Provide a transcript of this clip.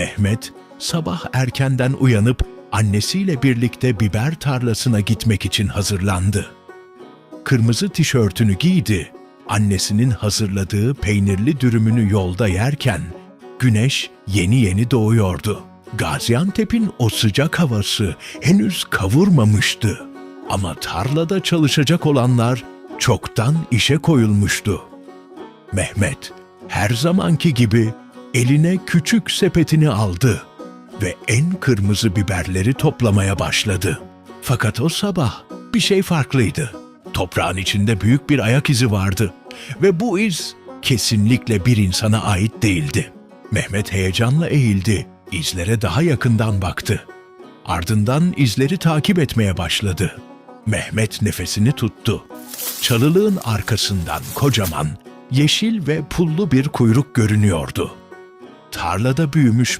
Mehmet sabah erkenden uyanıp annesiyle birlikte biber tarlasına gitmek için hazırlandı. Kırmızı tişörtünü giydi. Annesinin hazırladığı peynirli dürümünü yolda yerken güneş yeni yeni doğuyordu. Gaziantep'in o sıcak havası henüz kavurmamıştı. Ama tarlada çalışacak olanlar çoktan işe koyulmuştu. Mehmet her zamanki gibi eline küçük sepetini aldı ve en kırmızı biberleri toplamaya başladı. Fakat o sabah bir şey farklıydı. Toprağın içinde büyük bir ayak izi vardı ve bu iz kesinlikle bir insana ait değildi. Mehmet heyecanla eğildi, izlere daha yakından baktı. Ardından izleri takip etmeye başladı. Mehmet nefesini tuttu. Çalılığın arkasından kocaman, yeşil ve pullu bir kuyruk görünüyordu. Tarlada büyümüş